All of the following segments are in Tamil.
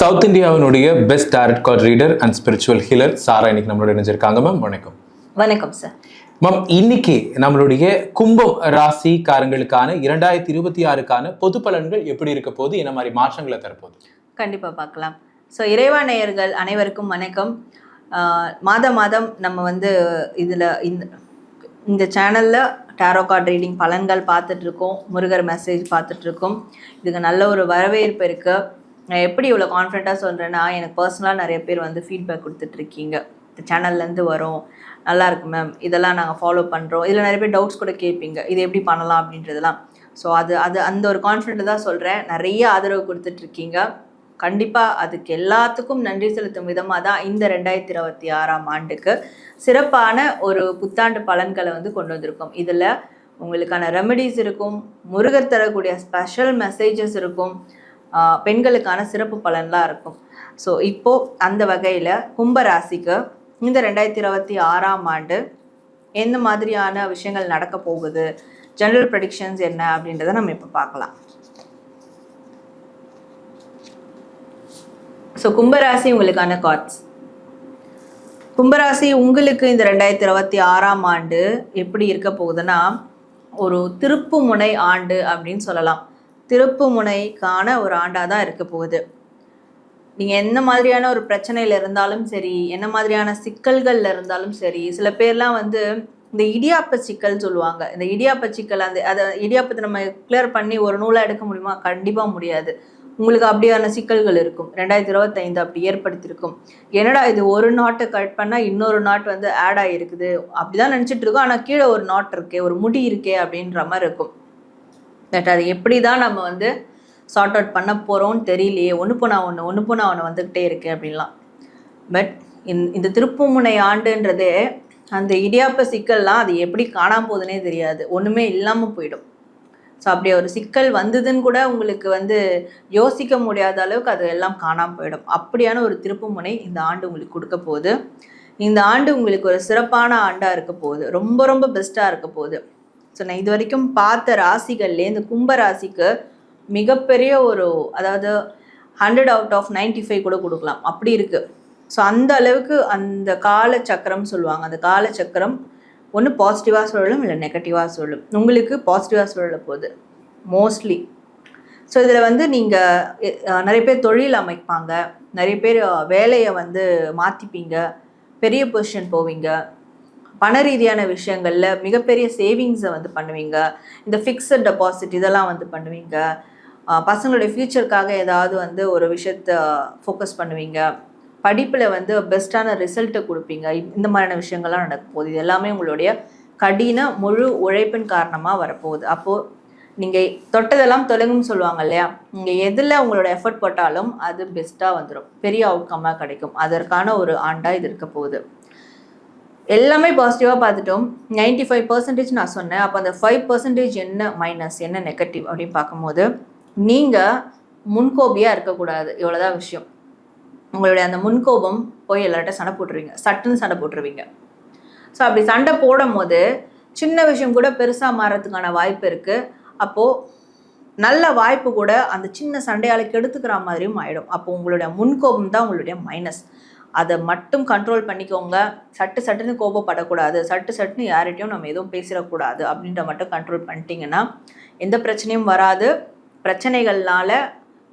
சவுத் இந்தியாவினுடைய best direct card reader and spiritual healer Sara இன்னைக்கு நம்மளோட இணைஞ்சிருக்காங்க. மேம் வணக்கம். வணக்கம் சார் மேம் இன்னைக்கு நம்மளுடைய கும்பம் ராசிக்காரங்களுக்கான இரண்டாயிரத்தி இருபத்தி ஆறுக்கான பொது பலன்கள் எப்படி இருக்க போது என்ன மாதிரி மாற்றங்களை தரப்போகுது? கண்டிப்பாக பார்க்கலாம். ஸோ இறைவா நேயர்கள் அனைவருக்கும் வணக்கம். மாதம் மாதம் நம்ம வந்து இதில் இந்த இந்த சேனலில் டேரோ கார்ட் ரீடிங் பலன்கள் பார்த்துட்ருக்கோம் முருகர் மெசேஜ் பார்த்துட்ருக்கோம் இதுக்கு நல்ல ஒரு வரவேற்பு இருக்குது நான் எப்படி இவ்வளோ கான்ஃபிடண்ட்டாக சொல்கிறேன்னா எனக்கு பர்சனலாக நிறைய பேர் வந்து ஃபீட்பேக் கொடுத்துட்ருக்கீங்க. இந்த சேனல்லேருந்து வரோம். நல்லாயிருக்கு மேம் இதெல்லாம் நாங்கள் ஃபாலோ பண்ணுறோம் இதில் நிறைய பேர் டவுட்ஸ் கூட கேட்பீங்க. இது எப்படி பண்ணலாம் அப்படின்றதெல்லாம். ஸோ அது அது அந்த ஒரு கான்ஃபிடென்ட் தான் சொல்கிறேன் நிறைய ஆதரவு கொடுத்துட்ருக்கீங்க. கண்டிப்பாக அதுக்கு எல்லாத்துக்கும் நன்றி செலுத்தும் விதமாக தான் இந்த ரெண்டாயிரத்தி இருபத்தி ஆறாம் ஆண்டுக்கு சிறப்பான ஒரு புத்தாண்டு பலன்களை வந்து கொண்டு வந்திருக்கோம். இதில் உங்களுக்கான ரெமெடிஸ் இருக்கும். முருகர் தரக்கூடிய ஸ்பெஷல் மெசேஜஸ் இருக்கும். பெண்களுக்கான சிறப்பு பலன்லாம் இருக்கும். ஸோ இப்போது அந்த வகையில் கும்பராசிக்கு இந்த ரெண்டாயிரத்தி இருபத்தி ஆறாம் ஆண்டு எந்த மாதிரியான விஷயங்கள் நடக்க போகுது? ஜெனரல் ப்ரெடிக்ஷன்ஸ் என்ன அப்படின்றத நம்ம இப்போ பார்க்கலாம். ஸோ கும்பராசி உங்களுக்கான கார்ட்ஸ் கும்பராசி உங்களுக்கு இந்த ரெண்டாயிரத்தி இருபத்தி ஆறாம் ஆண்டு எப்படி இருக்க போகுதுன்னா ஒரு திருப்பு முனை ஆண்டு அப்படின்னு சொல்லலாம். திருப்பு முனைக்கான ஒரு ஆண்டாக தான் இருக்க போகுது. நீங்கள் என்ன மாதிரியான ஒரு பிரச்சனையில் இருந்தாலும் சரி என்ன மாதிரியான சிக்கல்களில் இருந்தாலும் சரி சில பேர்லாம் வந்து இந்த இடியாப்ப சிக்கல் சொல்லுவாங்க. இந்த இடியாப்ப சிக்கல் அந்த அதை இடியாப்பத்தை நம்ம கிளியர் பண்ணி ஒரு நூலாக எடுக்க முடியுமா? கண்டிப்பாக முடியாது. உங்களுக்கு அப்படியான சிக்கல்கள் இருக்கும். ரெண்டாயிரத்தி இருபத்தைந்து அப்படி ஏற்படுத்தியிருக்கும். என்னடா இது ஒரு நாட்டை கட் பண்ணால் இன்னொரு நாட் வந்து ஆட் ஆகிருக்குது அப்படிதான் நினச்சிட்டு இருக்கோம். ஆனால் கீழே ஒரு நாட் இருக்கே ஒரு முடி இருக்கே அப்படின்ற மாதிரி இருக்கும். பட் அது எப்படி தான் நம்ம வந்து சார்ட் அவுட் பண்ண போகிறோம்னு தெரியலையே. ஒன்று போனால் ஒன்று ஒன்று போனால் ஒன்று வந்துக்கிட்டே இருக்கு அப்படின்லாம். பட் இந்த திருப்புமுனை ஆண்டுன்றதே அந்த இடியாப்ப சிக்கல்லாம் அது எப்படி காணாம போகுதுன்னே தெரியாது. ஒன்றுமே இல்லாமல் போயிடும். ஸோ அப்படி ஒரு சிக்கல் வந்ததுன்னு கூட உங்களுக்கு வந்து யோசிக்க முடியாத அளவுக்கு அது எல்லாம் காணாமல் போயிடும். அப்படியான ஒரு திருப்புமுனை இந்த ஆண்டு உங்களுக்கு கொடுக்க போகுது. இந்த ஆண்டு உங்களுக்கு ஒரு சிறப்பான ஆண்டாக இருக்க போகுது. ரொம்ப ரொம்ப பெஸ்ட்டாக இருக்க போகுது. ஸோ நான் இது வரைக்கும் பார்த்த ராசிகள்லே இந்த கும்ப ராசிக்கு மிகப்பெரிய ஒரு அதாவது ஹண்ட்ரட் அவுட் ஆஃப் 95 ஃபைவ் கூட கொடுக்கலாம். அப்படி இருக்குது ஸோ அந்த அளவுக்கு அந்த கால சக்கரம் சொல்லுவாங்க. அந்த கால சக்கரம் ஒன்று பாசிட்டிவாக சொல்லலும் இல்லை நெகட்டிவாக சொல்லும் உங்களுக்கு பாசிட்டிவாக சொல்ல போகுது. மோஸ்ட்லி ஸோ இதில் வந்து நீங்கள் நிறைய பேர் தொழில் அமைப்பாங்க. நிறைய பேர் வேலையை வந்து மாற்றிப்பீங்க பெரிய பொசிஷன் போவீங்க. பண ரீதியான விஷயங்களில் மிகப்பெரிய சேவிங்ஸை வந்து பண்ணுவீங்க. இந்த ஃபிக்ஸட் டெபாசிட் இதெல்லாம் வந்து பண்ணுவீங்க. பசங்களுடைய ஃப்யூச்சருக்காக ஏதாவது வந்து ஒரு விஷயத்த ஃபோக்கஸ் பண்ணுவீங்க. படிப்பில் வந்து பெஸ்ட்டான ரிசல்ட்டை கொடுப்பீங்க. இந்த மாதிரியான விஷயங்கள்லாம் நடக்க போகுது. இது எல்லாமே உங்களுடைய கடின முழு உழைப்பின் காரணமாக வரப்போகுது. அப்போது நீங்கள் தொட்டதெல்லாம் தொலைங்கும்னு சொல்லுவாங்க இல்லையா? நீங்கள் எதில் உங்களோட எஃபர்ட் போட்டாலும் அது பெஸ்ட்டாக வந்துடும் பெரிய அவுட்கம்மாக கிடைக்கும். அதற்கான ஒரு ஆண்டாக இது இருக்க போகுது. எல்லாமே பாசிட்டிவாக பார்த்துட்டோம். 95% ஃபைவ் பர்சன்டேஜ் நான் சொன்னேன். அப்போ அந்த ஃபைவ் பர்சன்டேஜ் என்ன மைனஸ் என்ன நெகட்டிவ் அப்படின்னு பார்க்கும்போது நீங்கள் முன்கோபியாக இருக்கக்கூடாது. இவ்வளோதான் விஷயம். உங்களுடைய அந்த முன்கோபம் போய் எல்லார்ட்ட சண்டை போட்டுருவீங்க. சட்டுன்னு சண்டை போட்டுருவீங்க. ஸோ அப்படி சண்டை போடும் போது சின்ன விஷயம் கூட பெருசாக மாறதுக்கான வாய்ப்பு இருக்குது அப்போது நல்ல வாய்ப்பு கூட அந்த சின்ன சண்டையால் கெடுத்துக்கிற மாதிரியும் ஆகிடும் அப்போ உங்களுடைய முன்கோபம் தான் உங்களுடைய மைனஸ் அதை மட்டும் கண்ட்ரோல் பண்ணிக்கோங்க. சட்டு சட்டுன்னு கோபப்படக்கூடாது. சட்டு சட்டுன்னு யார்கிட்டயும் நம்ம எதுவும் பேசிடக்கூடாது அப்படின்ற மட்டும் கண்ட்ரோல் பண்ணிட்டீங்கன்னா எந்த பிரச்சனையும் வராது. பிரச்சனைகள்னால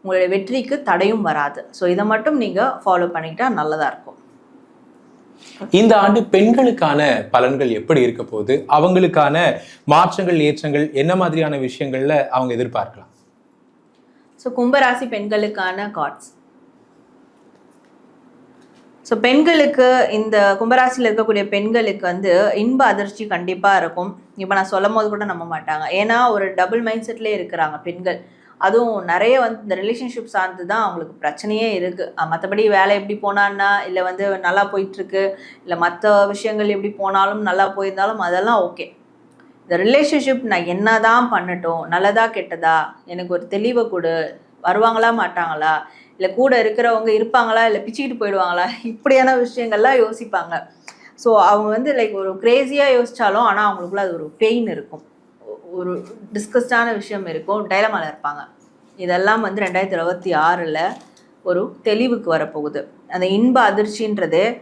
உங்களுடைய வெற்றிக்கு தடையும் வராது. ஸோ இதை மட்டும் நீங்கள் ஃபாலோ பண்ணிக்கிட்டா நல்லதாக இருக்கும். இந்த ஆண்டு பெண்களுக்கான பலன்கள் எப்படி இருக்க போகுது? அவங்களுக்கான மாற்றங்கள் ஏற்றங்கள் என்ன மாதிரியான விஷயங்கள்ல அவங்க எதிர்பார்க்கலாம்? ஸோ கும்பராசி பெண்களுக்கான கார்ட்ஸ் ஸோ பெண்களுக்கு இந்த கும்பராசியில் இருக்கக்கூடிய பெண்களுக்கு வந்து இன்ப அதிர்ச்சி கண்டிப்பாக இருக்கும். இப்போ நான் சொல்லும் போது கூட நம்ப மாட்டாங்க. ஏன்னா ஒரு டபுள் மைண்ட் செட்லேயே இருக்கிறாங்க பெண்கள். அதுவும் நிறைய வந்து இந்த ரிலேஷன்ஷிப் சார்ந்து தான் அவங்களுக்கு பிரச்சனையே இருக்குது மற்றபடி வேலை எப்படி போனான்னா இல்லை வந்து நல்லா போயிட்டுருக்கு இல்லை மற்ற விஷயங்கள் எப்படி போனாலும் நல்லா போயிருந்தாலும் அதெல்லாம் ஓகே இந்த ரிலேஷன்ஷிப் நான் என்ன தான் பண்ணட்டும் நல்லதா கெட்டதா எனக்கு ஒரு தெளிவை கொடு வருவாங்களா மாட்டாங்களா இல்லை கூட இருக்கிறவங்க இருப்பாங்களா? இல்லை பிச்சுக்கிட்டு போயிடுவாங்களா? இப்படியான விஷயங்கள்லாம் யோசிப்பாங்க. ஸோ அவங்க வந்து லைக் ஒரு க்ரேஸியாக யோசித்தாலும் ஆனால் அவங்களுக்குள்ள அது ஒரு பெயின் இருக்கும். ஒரு டிஸ்கஸ்டான விஷயம் இருக்கும். டைலமால இருப்பாங்க. இதெல்லாம் வந்து ரெண்டாயிரத்தி இருபத்தி ஆறில் ஒரு தெளிவுக்கு வரப்போகுது. அந்த இன்ப அதிர்ச்சின்றது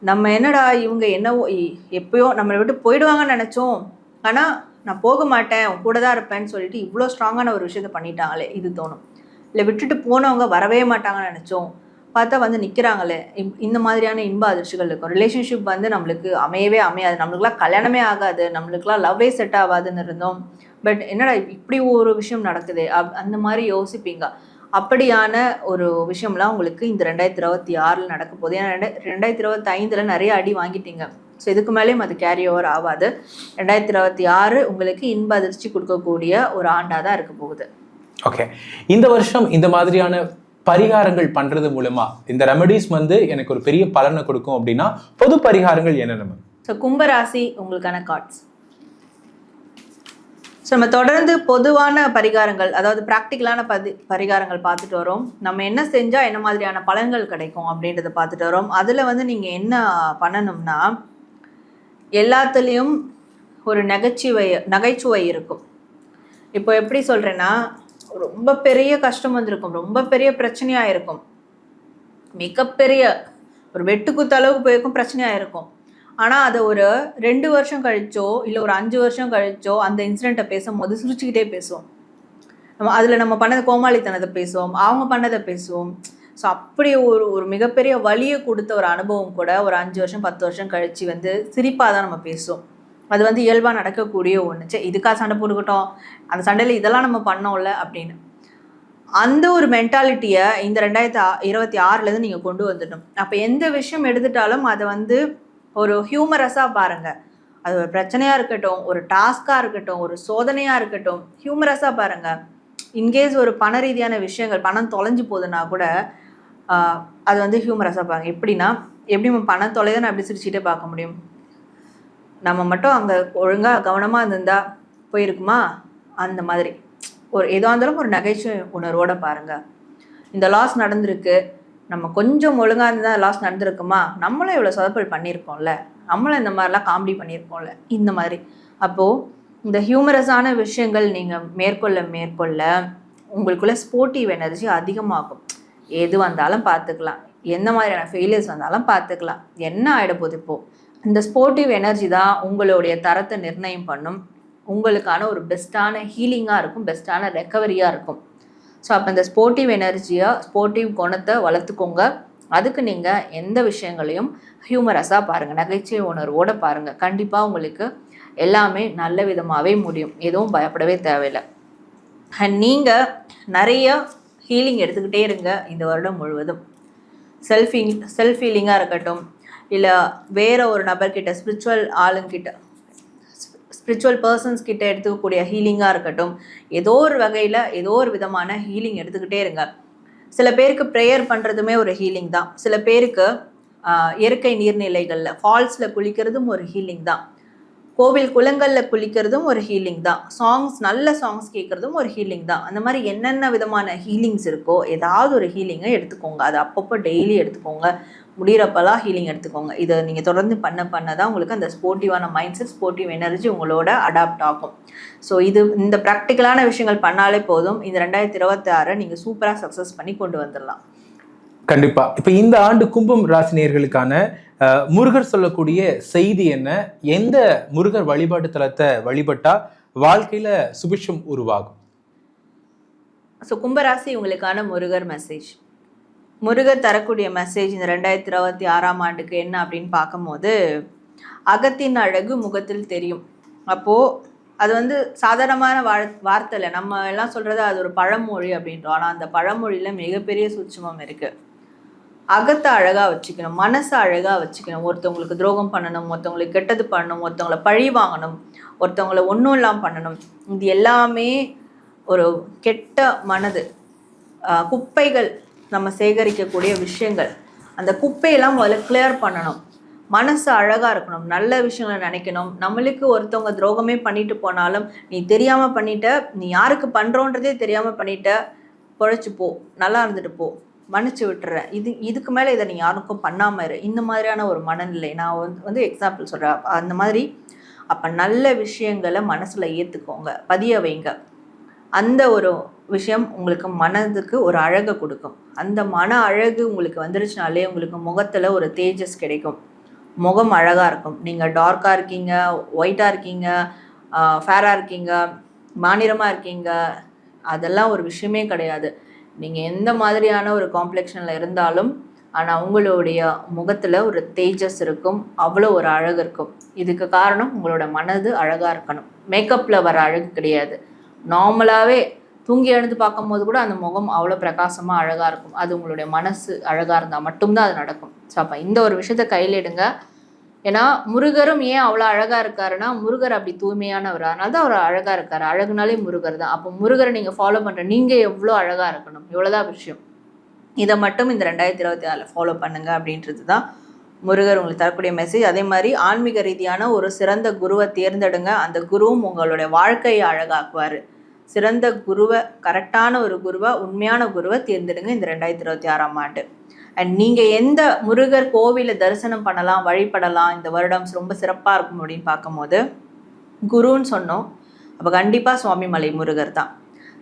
நம்ம என்னடா இவங்க என்னவோ இ- எப்பயோ நம்மளை விட்டு போயிடுவாங்கன்னு நினச்சோம். ஆனால் நான் போக மாட்டேன் கூட தான் இருப்பேன்னு சொல்லிட்டு இவ்வளோ ஸ்ட்ராங்கான ஒரு விஷயத்த பண்ணிட்டாங்களே இது தோணும். இல்லை விட்டுட்டு போனவங்க வரவே மாட்டாங்கன்னு நினச்சோம். பார்த்தா வந்து நிற்கிறாங்களே இந்த மாதிரியான இன்ப அதிர்ச்சிகள் இருக்கும். ரிலேஷன்ஷிப் வந்து நம்மளுக்கு அமையவே அமையாது. நம்மளுக்குலாம் கல்யாணமே ஆகாது. நம்மளுக்குலாம் லவ்வே செட் ஆகாதுன்னு இருந்தோம். பட் என்னடா இப்படி ஒரு விஷயம் நடக்குது? அப் அந்த மாதிரி யோசிப்பீங்க. அப்படியான ஒரு விஷயம்லாம் உங்களுக்கு இந்த ரெண்டாயிரத்தி இருபத்தி ஆறில் நடக்க போகுது. ஏன்னா ரெண்டு ரெண்டாயிரத்தி இருபத்தி ஐந்தில் நிறைய அடி வாங்கிட்டீங்க. ஸோ இதுக்கு மேலேயும் அது கேரி ஓவர் ஆகாது. ரெண்டாயிரத்தி இருபத்தி ஆறு உங்களுக்கு இன்ப அதிர்ச்சி கொடுக்கக்கூடிய ஒரு ஆண்டாக தான் இருக்க போகுது. ஓகே இந்த வருஷம் இந்த மாதிரியான பரிகாரங்கள் பண்றது மூலமா இந்த ரெமடிஸ் வந்து எனக்கு ஒரு பெரிய பலனை கொடுக்கும் அப்படின்னா பொது பரிகாரங்கள் என்னென்ன ஸோ கும்பராசி உங்களுக்கான கார்ட்ஸ் ஸோ நம்ம தொடர்ந்து பொதுவான பரிகாரங்கள் அதாவது ப்ராக்டிக்கலான பதி பரிகாரங்கள் பார்த்துட்டு வரோம். நம்ம என்ன செஞ்சால் என்ன மாதிரியான பலன்கள் கிடைக்கும் அப்படின்றத பார்த்துட்டு வரோம். அதில் வந்து நீங்கள் என்ன பண்ணணும்னா எல்லாத்துலேயும் ஒரு நகைச்சுவை நகைச்சுவை இருக்கும். இப்போ எப்படி சொல்கிறேன்னா ரொம்ப பெரிய கஷ்டம் வந்திருக்கும். ரொம்ப பெரிய பிரச்சனையாக இருக்கும் மிகப்பெரிய ஒரு வெட்டுக்குத்த அளவுக்கு போயிருக்கும் பிரச்சனையாக இருக்கும் ஆனால் அதை ஒரு ரெண்டு வருஷம் கழிச்சோ இல்லை ஒரு அஞ்சு வருஷம் கழிச்சோ அந்த இன்சிடெண்ட்டை பேசும்போது சிரிச்சுக்கிட்டே பேசுவோம். நம்ம அதில் நம்ம பண்ணது கோமாளித்தனத்தை பேசுவோம் அவங்க பண்ணதை பேசுவோம். ஸோ அப்படி ஒரு ஒரு மிகப்பெரிய வலியை கொடுத்த ஒரு அனுபவம் கூட ஒரு அஞ்சு வருஷம் பத்து வருஷம் கழிச்சு வந்து சிரிப்பாக தான் நம்ம பேசுவோம். அது வந்து இயல்பாக நடக்கக்கூடிய ஒன்று சே இதுக்காக சண்டை போட்டுக்கிட்டோம். அந்த சண்டையில் இதெல்லாம் நம்ம பண்ணோம்ல அப்படின்னு. அந்த ஒரு மென்டாலிட்டியை இந்த ரெண்டாயிரத்தி இருபத்தி ஆறுலேருந்து நீங்கள் கொண்டு வந்துடணும். அப்போ எந்த விஷயம் எடுத்துட்டாலும் அதை வந்து ஒரு ஹியூமரஸாக பாருங்கள் அது ஒரு பிரச்சனையாக இருக்கட்டும் ஒரு டாஸ்காக இருக்கட்டும் ஒரு சோதனையாக இருக்கட்டும் ஹியூமரஸாக பாருங்கள் இன்கேஸ் ஒரு பண ரீதியான விஷயங்கள் பணம் தொலைஞ்சு போகுதுன்னா கூட அது வந்து ஹியூமரஸாக பாருங்கள் எப்படின்னா எப்படி நம்ம பணம் தொலைதான் அப்படி சிரிச்சுட்டே பார்க்க முடியும்? நம்ம மட்டும் அங்கே ஒழுங்காக கவனமாக இருந்தால் போயிருக்குமா? அந்த மாதிரி. ஒரு ஏதோ இருந்தாலும் ஒரு நகைச்சுவை உணர்வோட பாருங்கள் இந்த லாஸ் நடந்திருக்கு. நம்ம கொஞ்சம் ஒழுங்காக இருந்தால் லாஸ் நடந்திருக்குமா? நம்மளும் இவ்வளோ சொதப்பல் பண்ணியிருக்கோம்ல. நம்மளும் இந்த மாதிரிலாம் காமெடி பண்ணியிருக்கோம்ல. இந்த மாதிரி. அப்போது இந்த ஹியூமரஸான விஷயங்கள் நீங்கள் மேற்கொள்ள மேற்கொள்ள உங்களுக்குள்ள ஸ்போர்ட்டிவ் எனர்ஜி அதிகமாகும். எது வந்தாலும் பார்த்துக்கலாம். எந்த மாதிரியான ஃபெயிலியர்ஸ் வந்தாலும் பார்த்துக்கலாம். என்ன ஆகிட போகுது இப்போது இந்த ஸ்போர்ட்டிவ் எனர்ஜி தான் உங்களுடைய தரத்தை நிர்ணயம் பண்ணும். உங்களுக்கான ஒரு பெஸ்ட்டான ஹீலிங்காக இருக்கும் பெஸ்ட்டான ரெக்கவரியாக இருக்கும். ஸோ அப்போ இந்த ஸ்போர்ட்டிவ் எனர்ஜியாக ஸ்போர்ட்டிவ் குணத்தை வளர்த்துக்கோங்க. அதுக்கு நீங்கள் எந்த விஷயங்களையும் ஹியூமரஸாக பாருங்கள் நகைச்சுவை உணர்வோடு பாருங்கள் கண்டிப்பாக உங்களுக்கு எல்லாமே நல்ல விதமாகவே முடியும். எதுவும் பயப்படவே தேவையில்லை. அண்ட் நீங்கள் நிறைய ஹீலிங் எடுத்துக்கிட்டே இருங்க இந்த வருடம் முழுவதும். செல்ஃப் செல்ஃப் ஹீலிங்காக இருக்கட்டும் இல்லை வேற ஒரு நபர்கிட்ட ஸ்பிரிச்சுவல் ஆளுங்கிட்ட ஸ்பிரிச்சுவல் பர்சன்ஸ் கிட்ட எடுத்துக்கக்கூடிய ஹீலிங்காக இருக்கட்டும் ஏதோ ஒரு வகையில் ஏதோ ஒரு விதமான ஹீலிங் எடுத்துக்கிட்டே இருங்க. சில பேருக்கு ப்ரேயர் பண்ணுறதுமே ஒரு ஹீலிங் தான். சில பேருக்கு இயற்கை நீர்நிலைகளில் ஃபால்ஸில் குளிக்கிறதும் ஒரு ஹீலிங் தான். கோவில் குளங்களில் குளிக்கிறதும் ஒரு ஹீலிங் தான். சாங்ஸ் நல்ல சாங்ஸ் கேட்குறதும் ஒரு ஹீலிங் தான். அந்த மாதிரி என்னென்ன விதமான ஹீலிங்ஸ் இருக்கோ ஏதாவது ஒரு ஹீலிங்கை எடுத்துக்கோங்க. அது அப்பப்போ டெய்லி எடுத்துக்கோங்க. முடிகிறப்பெல்லாம் ஹீலிங் எடுத்துக்கோங்க. இதை நீங்கள் தொடர்ந்து பண்ண பண்ண தான் உங்களுக்கு அந்த ஸ்போர்ட்டிவான மைண்ட் செட் ஸ்போர்ட்டிவ் எனர்ஜி உங்களோட அடாப்ட் ஆகும். ஸோ இது இந்த ப்ராக்டிக்கலான விஷயங்கள் பண்ணாலே போதும். இந்த ரெண்டாயிரத்தி இருபத்தி ஆறை நீங்கள் சூப்பராக சக்ஸஸ் பண்ணி கொண்டு வந்துடலாம். கண்டிப்பா. இப்ப இந்த ஆண்டு கும்பம் ராசினியர்களுக்கான முருகர் சொல்லக்கூடிய செய்தி என்ன? எந்த முருகர் வழிபாட்டு தலத்தை வழிபட்டா வாழ்க்கையில சுபிட்சம் உருவாகும்? ஸோ கும்பராசி உங்களுக்கான முருகர் மெசேஜ் முருகர் தரக்கூடிய மெசேஜ் இந்த ரெண்டாயிரத்தி இருபத்தி ஆறாம் ஆண்டுக்கு என்ன அப்படின்னு பார்க்கும்போது அகத்தின் அழகு முகத்தில் தெரியும். அப்போது அது வந்து சாதாரணமான வாழ் வார்த்தை இல்லை நம்ம எல்லாம் சொல்கிறது அது ஒரு பழமொழி அப்படின்றோம். ஆனால் அந்த பழமொழியில் மிகப்பெரிய சூட்சமம் இருக்குது அகத்தை அழகாக வச்சுக்கணும் மனசை அழகாக வச்சுக்கணும். ஒருத்தவங்களுக்கு துரோகம் பண்ணணும் ஒருத்தவங்களுக்கு கெட்டது பண்ணணும் ஒருத்தவங்கள பழி வாங்கணும் ஒருத்தவங்கள ஒன்றும் இல்லாமல் பண்ணணும். இது எல்லாமே ஒரு கெட்ட மனது. குப்பைகள் நம்ம சேகரிக்கக்கூடிய விஷயங்கள். அந்த குப்பையெல்லாம் முதல்ல கிளியர் பண்ணணும். மனசு அழகாக இருக்கணும். நல்ல விஷயங்களை நினைக்கணும். நம்மளுக்கு ஒருத்தவங்க துரோகமே பண்ணிட்டு போனாலும் நீ தெரியாமல் பண்ணிட்ட நீ யாருக்கு பண்ணுறோன்றதே தெரியாமல் பண்ணிட்ட பொழைச்சி போ. நல்லா இருந்துட்டு போ. மன்னிச்சு விட்டுறேன் இது இதுக்கு மேலே இதை நீ யாருக்கும் பண்ணாமல் இரு. இந்த மாதிரியான ஒரு மனநிலை. நான் வந்து வந்து எக்ஸாம்பிள் சொல்கிறேன் அந்த மாதிரி அப்போ நல்ல விஷயங்களை மனசில் ஏற்றுக்கோங்க பதிய வைங்க. அந்த ஒரு விஷயம் உங்களுக்கு மனதுக்கு ஒரு அழகை கொடுக்கும். அந்த மன அழகு உங்களுக்கு வந்துருச்சுனாலே உங்களுக்கு முகத்தில் ஒரு தேஜஸ் கிடைக்கும். முகம் அழகாக இருக்கும். நீங்கள் டார்க்காக இருக்கீங்க ஒயிட்டாக இருக்கீங்க ஃபேராக இருக்கீங்க மாநிறமாக இருக்கீங்க அதெல்லாம் ஒரு விஷயமே கிடையாது. நீங்கள் எந்த மாதிரியான ஒரு காம்ப்ளெக்ஷனில் இருந்தாலும் ஆனால் உங்களுடைய முகத்தில் ஒரு தேஜஸ் இருக்கும் அவ்வளோ ஒரு அழகு இருக்கும். இதுக்கு காரணம் உங்களோட மனது அழகாக இருக்கணும். மேக்கப்பில் வர அழகு கிடையாது. நார்மலாகவே தூங்கி எழுந்து பார்க்கும்போது கூட அந்த முகம் அவ்வளோ பிரகாசமாக அழகாக இருக்கும். அது உங்களுடைய மனசு அழகாக இருந்தால் மட்டும்தான் அது நடக்கும். ஸோ அப்போ இந்த ஒரு விஷயத்தை கையில் எடுங்க. ஏன்னா முருகரும் ஏன் அவ்வளோ அழகாக இருக்காருன்னா முருகர் அப்படி தூய்மையானவர். அதனால தான் அவர் அழகாக இருக்கார். அழகுனாலே முருகர் தான். அப்போ முருகரை நீங்கள் ஃபாலோ பண்ணுற நீங்கள் எவ்வளோ அழகாக இருக்கணும்? இவ்வளோதான் விஷயம். இதை மட்டும் இந்த ரெண்டாயிரத்தி இருபத்தி நாலில் ஃபாலோ பண்ணுங்க அப்படின்றது தான் முருகர் உங்களுக்கு தரக்கூடிய மெசேஜ் அதே மாதிரி ஆன்மீக ரீதியான ஒரு சிறந்த குருவை தேர்ந்தெடுங்க. அந்த குருவும் உங்களுடைய வாழ்க்கையை அழகாக்குவார். சிறந்த குருவை கரெக்டான ஒரு குருவை உண்மையான குருவை தேர்ந்தெடுங்க இந்த ரெண்டாயிரத்தி இருபத்தி ஆறாம் ஆண்டு. அண்ட் நீங்கள் எந்த முருகர் கோவிலை தரிசனம் பண்ணலாம் வழிபடலாம் இந்த வருடம் ரொம்ப சிறப்பாக இருக்கும் அப்படின்னு பார்க்கும்போது குருன்னு சொன்னோம். அப்போ கண்டிப்பாக சுவாமிமலை முருகர் தான்.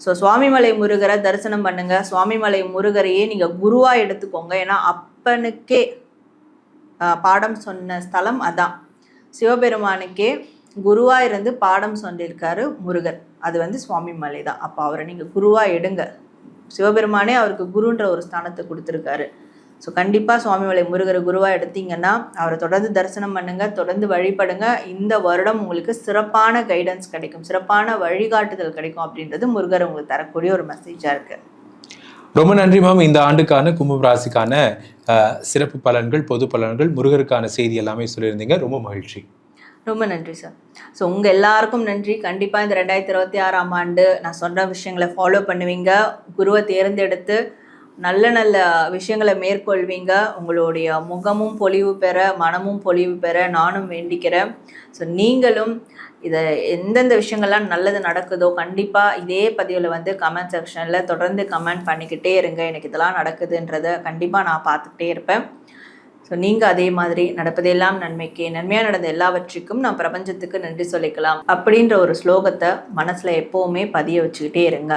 ஸோ சுவாமிமலை முருகரை தரிசனம் பண்ணுங்கள் சுவாமிமலை முருகரையே நீங்கள் குருவாக எடுத்துக்கோங்க. ஏன்னா அப்பனுக்கே பாடம் சொன்ன ஸ்தலம் அதான். சிவபெருமானுக்கே குருவாக இருந்து பாடம் சொல்லியிருக்காரு முருகர். அது வந்து சுவாமிமலை தான் அப்போ அவரை நீங்கள் குருவாக எடுங்க. சிவபெருமானே அவருக்கு குருன்ற ஒரு ஸ்தானத்தை கொடுத்துருக்காரு. ஸோ கண்டிப்பாக சுவாமிமலை முருகரை குருவாக எடுத்தீங்கன்னா அவரை தொடர்ந்து தரிசனம் பண்ணுங்க தொடர்ந்து வழிபடுங்க. இந்த வருடம் உங்களுக்கு சிறப்பான கைடன்ஸ் கிடைக்கும். சிறப்பான வழிகாட்டுதல் கிடைக்கும் அப்படின்றது முருகர் உங்களுக்கு தரக்கூடிய ஒரு மெசேஜாக இருக்குது ரொம்ப நன்றி மேம் இந்த ஆண்டுக்கான கும்பம் ராசிக்கான சிறப்பு பலன்கள் பொது பலன்கள் முருகருக்கான செய்தி எல்லாமே சொல்லியிருந்தீங்க. ரொம்ப மகிழ்ச்சி. ரொம்ப நன்றி சார் ஸோ உங்கள் எல்லாருக்கும் நன்றி. கண்டிப்பாக இந்த ரெண்டாயிரத்தி இருபத்தி ஆறாம் ஆண்டு நான் சொன்ன விஷயங்களை ஃபாலோ பண்ணுவீங்க. குருவை தேர்ந்தெடுத்து நல்ல நல்ல விஷயங்களை மேற்கொள்வீங்க. உங்களுடைய முகமும் பொலிவு பெற மனமும் பொலிவு பெற நானும் வேண்டிக்கிறேன். ஸோ நீங்களும் இதை எந்தெந்த விஷயங்கள்லாம் நல்லது நடக்குதோ கண்டிப்பாக இதே பதிவில் வந்து கமெண்ட் செக்ஷனில் தொடர்ந்து கமெண்ட் பண்ணிக்கிட்டே இருங்க. எனக்கு இதெல்லாம் நடக்குதுன்றதை கண்டிப்பாக நான் பார்த்துக்கிட்டே இருப்பேன். ஸோ நீங்கள் அதே மாதிரி நடப்பதெல்லாம் நன்மைக்கே. நன்மையாக நடந்த எல்லாவற்றுக்கும் நான் பிரபஞ்சத்துக்கு நன்றி சொல்லிக்கலாம் அப்படின்ற ஒரு ஸ்லோகத்தை மனசில் எப்போவுமே பதிய வச்சுக்கிட்டே இருங்க.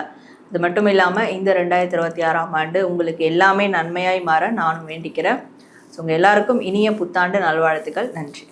இது மட்டும் இல்லாமல் இந்த ரெண்டாயிரத்தி இருபத்தி ஆறாம் ஆண்டு உங்களுக்கு எல்லாமே நன்மையாய் மாற நானும் வேண்டிக்கிறேன். ஸோ உங்கள் எல்லாருக்கும் இனிய புத்தாண்டு நல்வாழ்த்துக்கள். நன்றி.